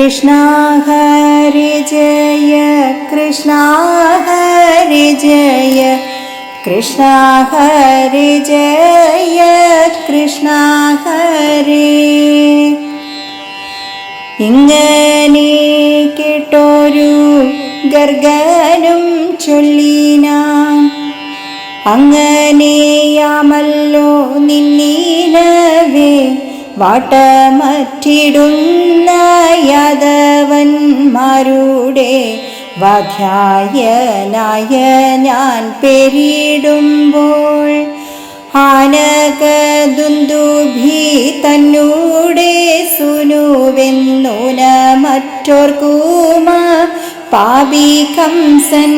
കൃഷ്ണ ഹരി ജയ കൃഷ്ണ ഹരി ജയ കൃഷ്ണ ഹരി ജയ കൃഷ്ണ ഹരി. ഇങ്ങനെ കേട്ടോരു ഗർഗനും ചൊല്ലിനാൻ അങ്ങനെയാമല്ലോ നിന്നീനവേ. വാട്ടമറ്റിടുന്ന യാദവന്മാരുടെ വാധ്യായനായ ഞാൻ പെരിടുമ്പോൾ ആനകദുന്ദുഭി തന്നൂടെ സുനുവെന്നൂന മറ്റോർക്കൂമ പാപി കംസൻ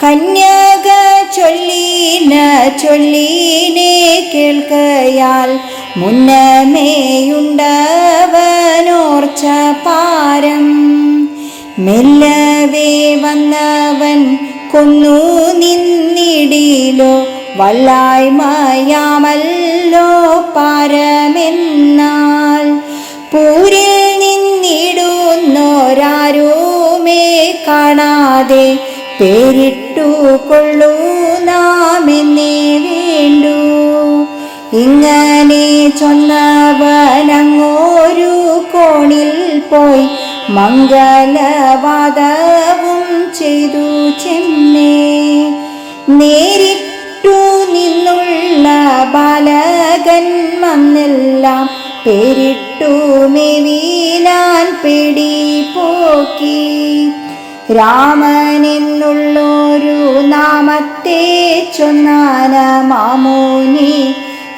കന്യക ചൊല്ലീന ചൊല്ലീനെ കേൾക്കയാൽ മുന്നമേയുണ്ടവനോർച്ച പാരം. മെല്ലവേ വന്നവൻ കൊന്നു നിന്നിടിലോ വല്ലായ്മയാമല്ലോ പാരമെന്നാൽ. പൂരിൽ നിന്നിടുന്നോരാരോമേ കാണാതെ പേരിട്ടു കൊള്ളൂ നാമെന്നേ വേണ്ടു. ഇങ്ങനെ ചൊന്നവനങ്ങോരു കോണിൽ പോയി മംഗലവാദവും ചെയ്തു ചെന്നേ. നേരിട്ടു നിന്നുള്ള ബാലകൻ വന്നെല്ലാം പേരിട്ടു മെവീനാൻ പേടി പോക്കി. രാമനെന്നുള്ളൊരു നാമത്തെ ചൊന്നാന മാമോനി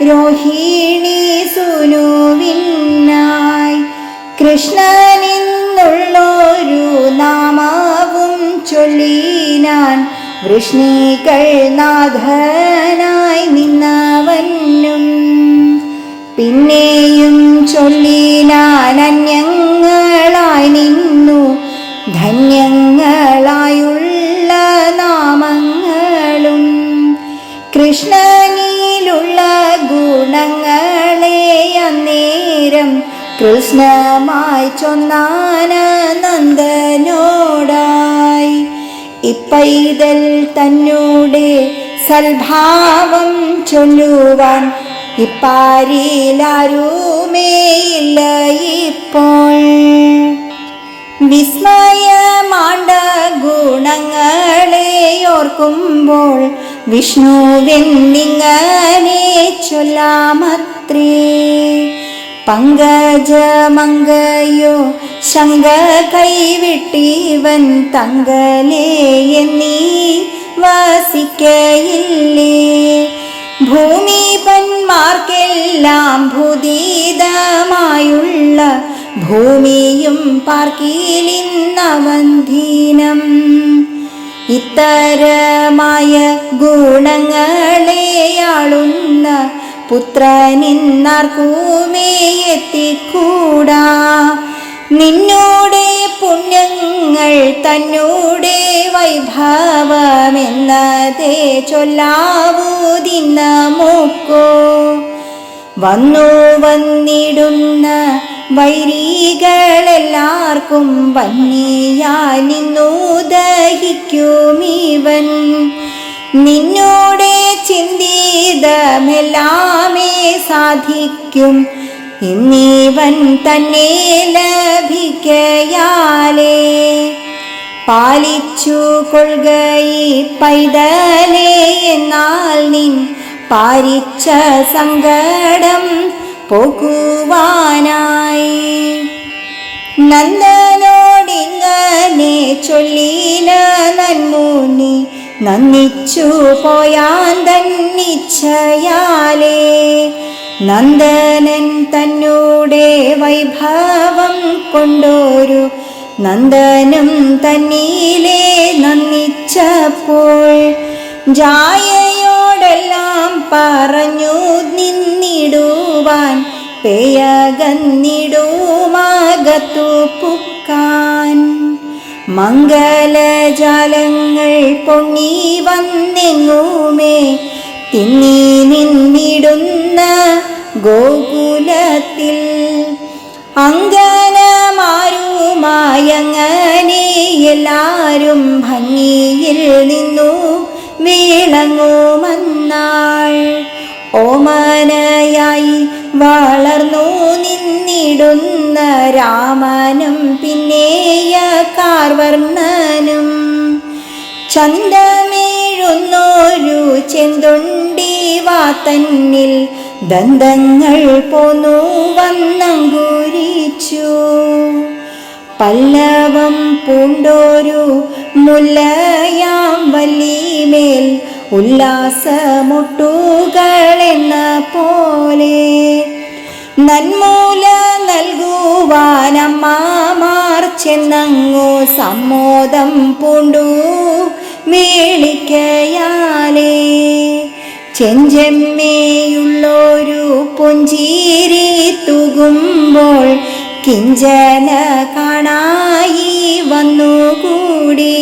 രോഹിണി സുനുവിന്നായി കൃഷ്ണനെന്നുള്ളൊരു നാമാവും ചൊല്ലിനാൻ വൃഷ്ണികൾ നാഥനായി നിന്നവനും. പിന്നെയും കൃഷ്ണമായി ചൊന്നാനന്ദനോടായി ഇപ്പൈതൽ തന്നോടെ സൽഭാവം ചൊല്ലുവാൻ ഇപ്പാരിലാരുമേ ഇല്ല ഇപ്പോൾ. വിസ്മയമാണ്ട ഗുണങ്ങളെ ഓർക്കുമ്പോൾ വിഷ്ണുവെന്നിങ്ങനെ ചൊല്ലാമത്രേ. പങ്കജമങ്കയോ ശങ്ക കൈവിട്ടിവൻ തങ്കലേ എന്നീ ഭൂമി ഭൂമിപന്മാർക്കെല്ലാം ഭൂതീതമായുള്ള ഭൂമിയും പാർക്കിലിന്നവന്ധീനം ഇത്തരമായ ഗുണങ്ങളെയാളുന്ന പുത്രനിന്നാർക്കുമേ എത്തിക്കൂടാ നിന്നോടെ പുണ്യങ്ങൾ തന്നോടെ വൈഭവമെന്നതേ ചൊല്ലാവൂതിന്ന മൂക്കോ വന്നു വന്നിടുന്ന വൈരികളെല്ലാവർക്കും വന്നിയാൽ നിന്നു ദഹിക്കുമിവൻ നിന്നോടെ ചിന്തിതമെല്ലാമേ സാധിക്കും. ീവൻ തന്നെ ലഭിക്കയാലേ. പാലിച്ചു കൊள்കയി പൈതലേ എന്നാൽ നിൻ പാരിച്ച സങ്കടം പോകുവാനായി. നന്ദനോടിങ്ങനെ ചൊല്ലിന നന്മുനി നന്ദിച്ചു പോയാൻ തന്നിച്ഛയാലേ നന്ദനൻ തന്നൂടെ വൈഭവം കൊണ്ടോരു നന്ദനം തന്നീലേ നന്ദിച്ചപ്പോൾ. ജായയോടെല്ലാം പറഞ്ഞു നിന്നിടുവാൻ പേയകന്നിടുമാകത്തു പുക്കാൻ. മംഗലജാലങ്ങൾ പൊങ്ങി വന്നെങ്ങുമേ? തിന്നി നിന്നിടുന്ന ഗോകുലത്തിൽ അങ്കനമാരുമായങ്ങനെ എല്ലാരും ഭംഗിയിൽ നിന്നു വീളങ്ങുമന്നാൾ. ഓമനയായി വളർന്നു നിന്നിടുന്ന രാമനും പിന്നെയ കാർവർണനും. ചന്തമേഴുന്നൊരു ചെന്തുണ്ടി വാത്തന്നിൽ ദന്തങ്ങൾ പോന്നു വന്നങ്കുരിച്ചു. പല്ലവം പൂണ്ടോരു മുല്ലയാം വല്ലിമേൽ ഉല്ലാസമുട്ടുകളെന്ന പോലെ നന്മൂല നൽകുവാനമ്മമാർ ചെന്നങ്ങു സമ്മോദം പൂണ്ടു മേളിക്കയാലേ. ചെഞ്ചെമ്മേയുള്ളൊരു പുഞ്ചിരി തുകുമ്പോൾ കിഞ്ചന കാണായി വന്നുകൂടി.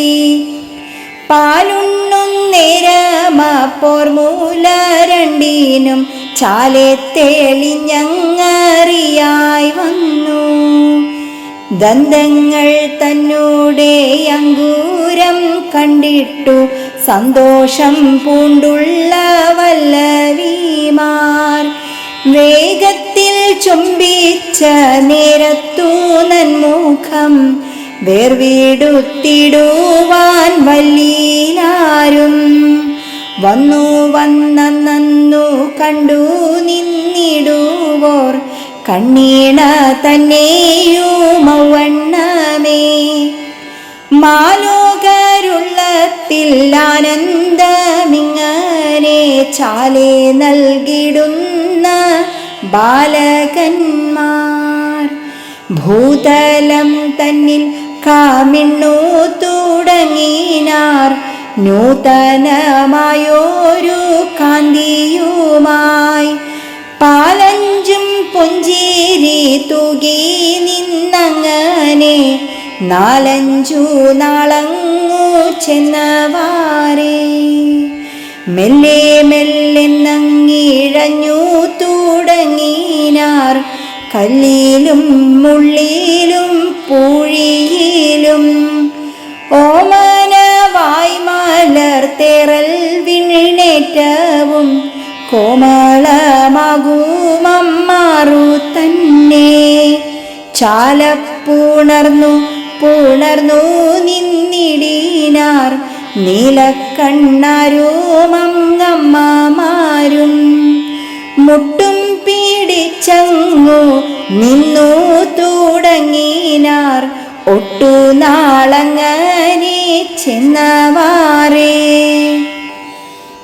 പാലുണ്ണുന്നേരമപ്പോർ മൂല രണ്ടിനും ചാലെ തെളിഞ്ഞങ്ങറിയായി വന്നു. ദന്തങ്ങൾ തന്നൂടെ അങ്കൂരം കണ്ടിട്ടു. സന്തോഷം പൂണ്ടുള്ള വല്ലവിമാർ. വേഗത്തിൽ ചുംബിച്ച നേരത്തു നന്മുഖം വേർവീടുത്തിടുവാൻ വല്ലീലാരും വന്നു വന്നു കണ്ടു നിന്നിടുവോർ. കണ്ണീണ തന്നെയുമവണ്ണമേ മാലോകരുള്ളത്തിൽ ആനന്ദമിങ്ങനെ ചാലെ നൽകിടുന്ന ബാലകന്മാർ. ഭൂതലം തന്നിൽ കാമിണ്ണു തുടങ്ങിനാർ നൂതനമായോരു കാന്തിയുമായി. പാലഞ്ചും പുഞ്ചിരി തുകി നിന്നങ്ങനെ നാലഞ്ചു നാളങ്ങു ചെന്നവാറേ മെല്ലെ നങ്ങിഴഞ്ഞു തുടങ്ങിനാർ. കല്ലിലും മുള്ളിലും പൂഴിയിലും ഓമനവായ് മലർത്തേറൽ വിണിനേറ്റവും കോമളമാകുമമ്മാറു തന്നെ. ചാലപ്പുണർന്നു പുണർന്നു നിന്നിടിനാർ നീലക്കണ്ണാരുമങ്ങമ്മമാരും മുട്ടും പീഡിച്ചങ്ങു നിന്നു തുടങ്ങിനാർ. ഒട്ടു നാളങ്ങനെ ചെന്നവാറേ.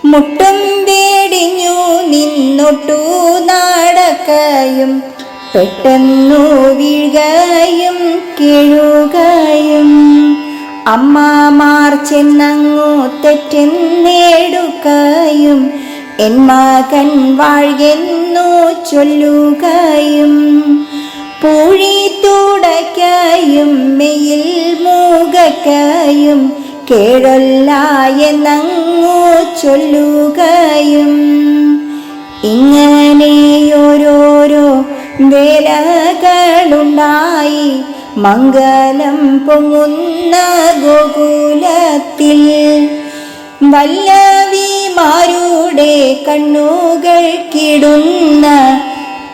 മുട്ടും വേടിഞ്ഞു നിന്നൊട്ടു നടക്കയും പെട്ടെന്നു വീഴുകയും കിഴുകയും അമ്മമാർ ചെന്നങ്ങു തെറ്റെന്നേടുകയും എൻ മകൻ വാഴ്കെന്നു ചൊല്ലുകയും പൂഴി തുടക്കയും മെയിൽ മൂകക്കയും കേഴല്ല എന്നങ്ങു ചൊല്ലുകയും. ഇങ്ങനെയോരോരോ വേലകളുണ്ടായി മംഗലം പൊങ്ങുന്ന ഗോകുലത്തിൽ വല്ലവിമാരുടെ കണ്ണുകൾ കിടുന്ന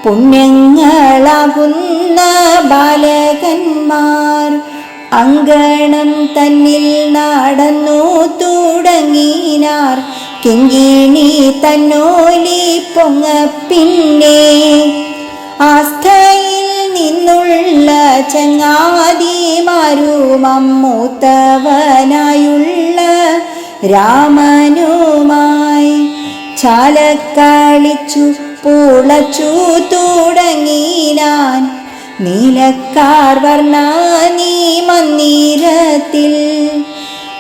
പുണ്യങ്ങളാകുന്ന ബാലകന്മാർ അങ്കണം തന്നിൽ നടന്നു തുടങ്ങിനാർ. കിങ്കിണി തന്നോലി പൊങ്ങ പിന്നെ ആസ്ഥയിൽ നിന്നുള്ള ചങ്ങാതിമാരും അമ്മൂത്തവനായുള്ള രാമനുമായി ചാലക്കളിച്ചു പൂളച്ചു തുടങ്ങിനാൻ നീലക്കാർ വർണ നീ മന്ദിരത്തിൽ.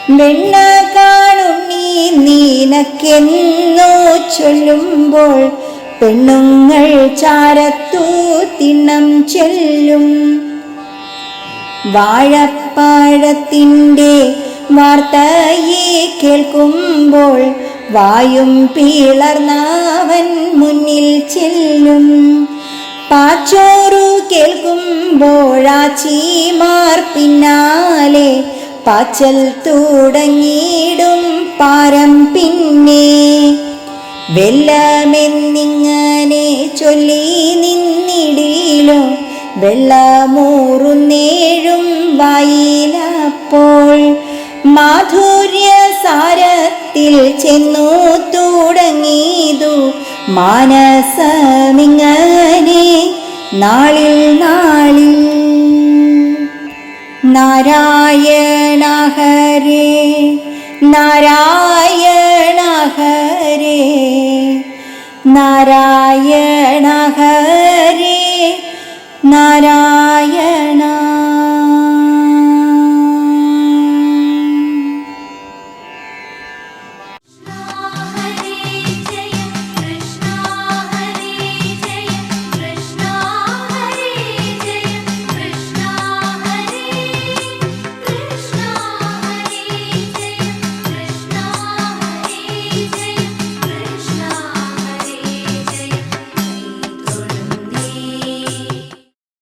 വെണ്ണ കാണുണ്ണി നീനക്കെന്നു ചൊല്ലുമ്പോൾ പെണ്ണുങ്ങൾ ചാരത്തു തിണ്ണം ചെല്ലും. വാഴപ്പഴത്തിന്റെ വാർത്തയെ കേൾക്കുമ്പോൾ വായും പിളർന്നവൻ മുന്നിൽ ചെല്ലും. പാച്ചോറു കേൾക്കുമ്പോഴാച്ചിമാർ പിന്നാലെ പാച്ചൽ തുടങ്ങിയിടും പാരം പിന്നെ. വെള്ളമെന്നിങ്ങനെ ചൊല്ലി നിന്നിടിലോ വെള്ളമൂറുന്നേഴും വായിലപ്പോൾ മാധുര്യ സാരത്തിൽ ചെന്നു തുടങ്ങിയതു മാനസമിങ്ങനെ നാളിൽ നാളിൽ നാരായണ ഹരേ നാരായണ ഹരേ നാരായണ ഹരേ നാരായണ